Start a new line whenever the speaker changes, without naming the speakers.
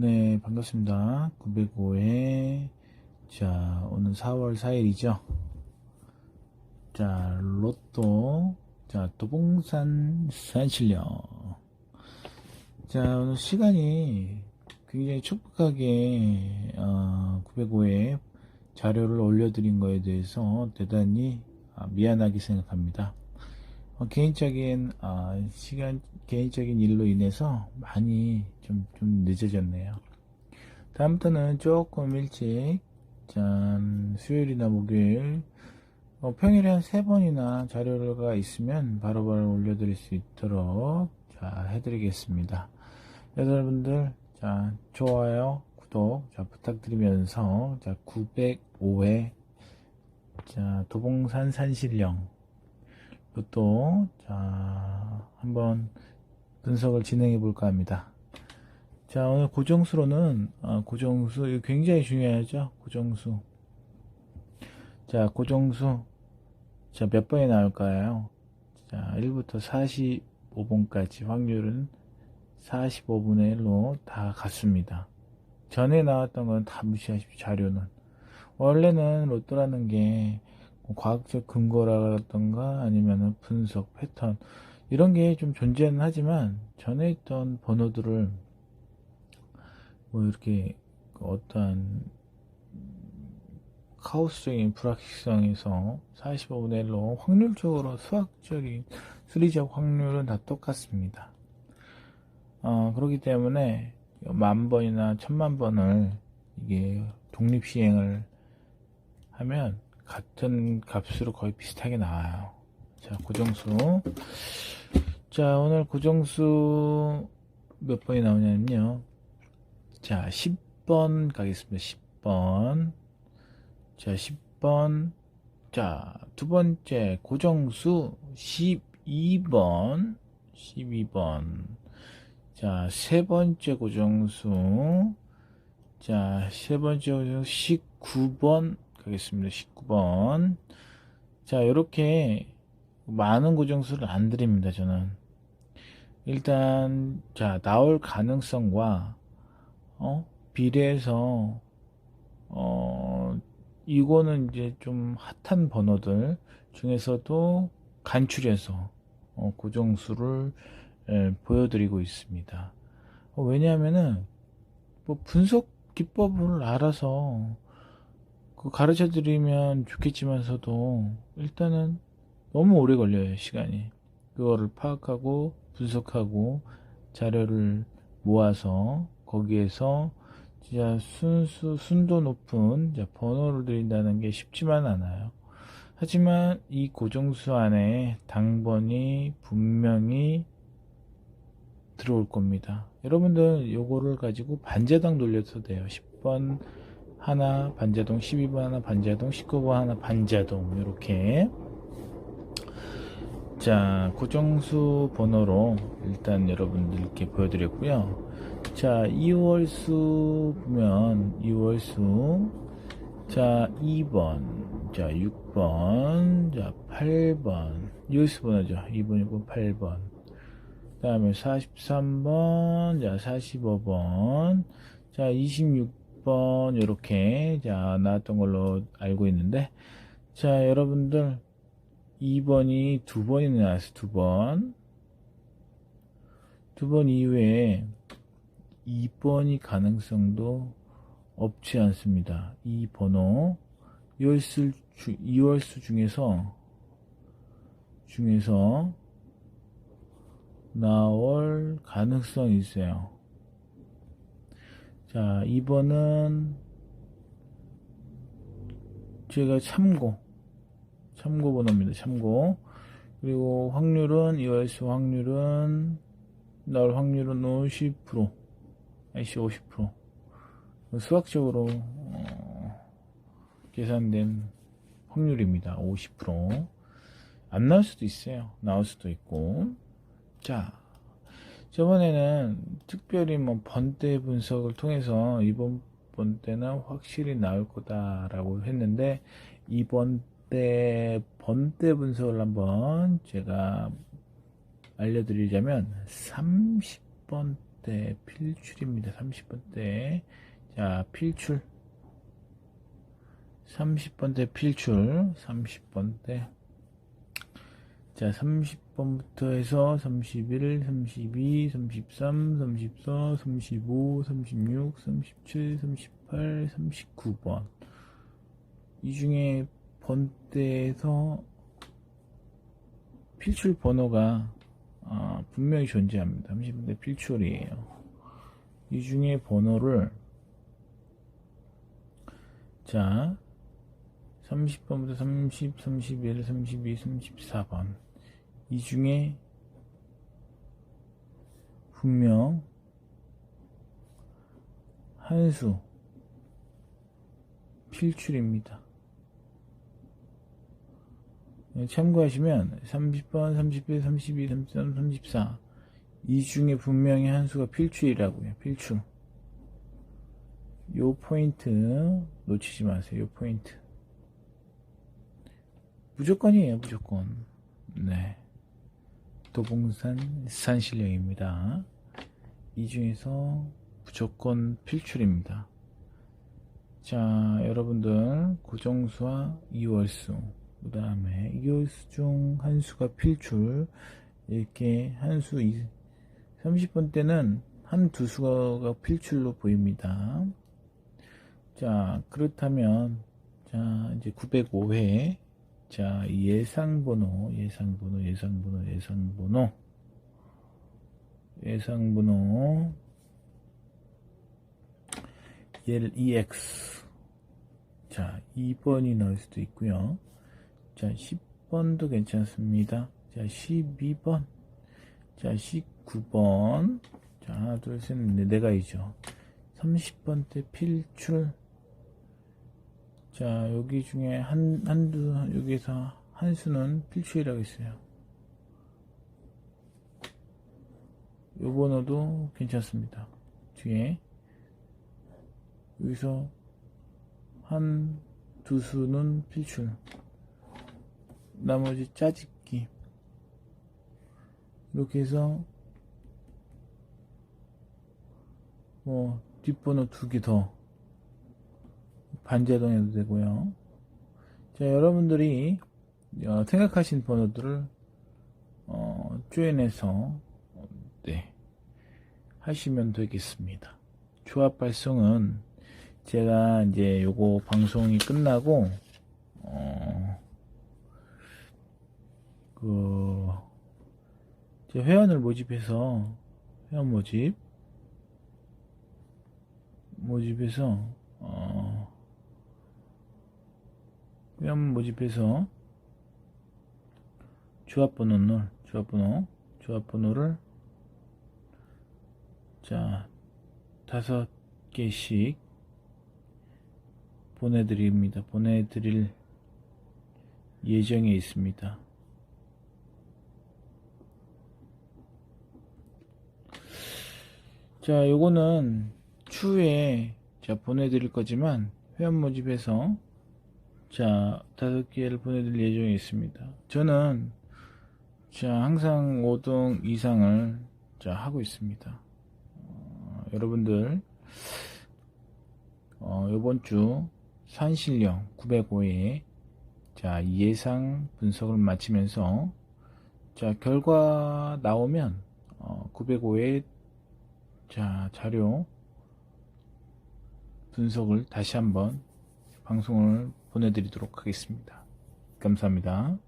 네, 반갑습니다. 905회, 자, 오늘 4월 4일이죠. 자, 로또, 자, 도봉산 산실령. 자, 오늘 시간이 굉장히 촉박하게, 어, 905회 자료를 올려드린 거에 대해서 대단히 아, 미안하게 생각합니다. 어, 개인적인 어, 시간 개인적인 일로 인해서 많이 좀, 좀 늦어졌네요. 다음부터는 조금 일찍 짠 수요일이나 목요일 어, 평일에 한 세 번이나 자료가 있으면 바로바로 올려드릴 수 있도록 자 해드리겠습니다. 여러분들 자 좋아요 구독 자 부탁드리면서 자 905회 자 도봉산 산신령 또, 자, 한번 분석을 진행해 볼까 합니다. 자, 오늘 고정수로는, 어, 고정수, 이거 굉장히 중요하죠? 고정수. 자, 고정수. 자, 몇 번이 나올까요? 자, 1부터 45번까지 확률은 45분의 1로 다 같습니다. 전에 나왔던 건 다 무시하십시오, 자료는. 원래는 로또라는 게 과학적 근거라던가 아니면 분석 패턴 이런 게 좀 존재는 하지만 전에 있던 번호들을 뭐 이렇게 어떠한 카오스적인 불확실성에서 45분의 1로 확률적으로 수학적인 수리적 확률은 다 똑같습니다. 어, 그렇기 때문에 만 번이나 천만 번을 이게 독립 시행을 하면 같은 값으로 거의 비슷하게 나와요. 자, 고정수. 자, 오늘 고정수 몇 번이 나오냐면요. 자, 10번 가겠습니다. 10번. 자, 10번. 자, 두 번째 고정수 12번. 12번. 자, 세 번째 고정수. 자, 세 번째 고정수 19번. 가겠습니다. 19번. 자, 이렇게 많은 고정수를 안 드립니다, 저는. 일단, 자, 나올 가능성과, 어, 비례해서, 어, 이거는 이제 좀 핫한 번호들 중에서도 간추려서, 어, 고정수를 예, 보여드리고 있습니다. 어, 왜냐하면은, 뭐 분석 기법을 알아서, 그 가르쳐 드리면 좋겠지만서도 일단은 너무 오래 걸려요 시간이. 그거를 파악하고 분석하고 자료를 모아서 거기에서 진짜 순수 순도 높은 번호를 드린다는 게 쉽지만 않아요. 하지만 이 고정수 안에 당번이 분명히 들어올 겁니다. 여러분들 요거를 가지고 반자당 돌려도 돼요. 10번 하나 반자동 12번 하나 반자동 19번 하나 반자동 이렇게. 자 고정수 번호로 일단 여러분들께 보여드렸고요. 자 2월수 보면 2월수. 자 2번. 자 6번. 자 8번. 2월수 번호죠. 2번 6번 8번. 그 다음에 43번. 자 45번. 자 26. 6 번 이렇게 자 나왔던 걸로 알고 있는데 자 여러분들 2번이 두 번이 나왔어요 두번. 두 번 이후에 2번이 가능성도 없지 않습니다. 이 번호. 2월수, 2월수 중에서 중에서 나올 가능성이 있어요 자, 2번은 제가 참고, 참고 번호입니다. 참고. 그리고 확률은, 이월수 확률은, 나올 확률은 50%, IC 50%. 수학적으로, 어, 계산된 확률입니다. 50%. 안 나올 수도 있어요. 나올 수도 있고. 자, 저번에는 특별히 뭐 번대 분석을 통해서 이번 번대는 확실히 나올 거다라고 했는데 이번 때 번대 분석을 한번 제가 알려드리자면 30번 30번대 필출입니다. 30번대. 자, 필출. 30번대 필출. 30번대. 자, 30번부터 해서 31, 32, 33, 34, 35, 36, 37, 38, 39번. 이 중에 번대에서 필출 번호가 아, 분명히 존재합니다. 30번대 필출이에요. 이 중에 번호를 자 30번부터 30, 31, 32, 34번 이 중에 분명 한 수 필출입니다. 네, 참고하시면 30번, 31, 32, 33, 34. 이 중에 분명히 한 수가 필출이라고요. 필출. 요 포인트 놓치지 마세요. 요 포인트. 무조건이에요. 무조건. 네. 도봉산 산신령입니다. 이 중에서 무조건 필출입니다. 자, 여러분들 고정수와 이월수 그 다음에 이월수 중 한 수가 필출 이렇게 한 수 30번 때는 한 두 수가 필출로 보입니다. 자, 그렇다면 자, 이제 905회 자, 예상번호, 예상번호, 예상번호, 예상번호, 예상번호, EX. 자, 2번이 나올 수도 있고요. 자, 10번도 괜찮습니다. 자, 12번. 자, 19번. 자, 하나, 둘, 셋, 넷, 네 가이죠. 30번대 필출. 자, 여기 중에 한, 한두, 여기서 한 수는 필출이라고 했어요. 요 번호도 괜찮습니다. 뒤에. 여기서 한 두 수는 필출. 나머지 짜집기. 이렇게 해서 뭐 뒷번호 두 개 더. 반자동 해도 되고요. 자, 여러분들이 어, 생각하신 번호들을 어, 쪼여내서 네, 하시면 되겠습니다. 조합 발송은 제가 이제 요거 방송이 끝나고 어, 그 회원을 모집해서 회원 모집 모집해서 어, 회원 모집해서 조합번호를 조합번호 조합번호를 자 다섯 개씩 보내드립니다. 보내드릴 예정에 있습니다. 자, 요거는 추후에 자 보내드릴 거지만 회원 모집해서 자 다섯 개를 보내드릴 예정에 있습니다. 저는 자 항상 5등 이상을 자 하고 있습니다. 어, 여러분들 어, 이번 주 산신령 905회 자 예상 분석을 마치면서 자 결과 나오면 어, 905회 자 자료 분석을 다시 한번 방송을 보내드리도록 하겠습니다. 감사합니다.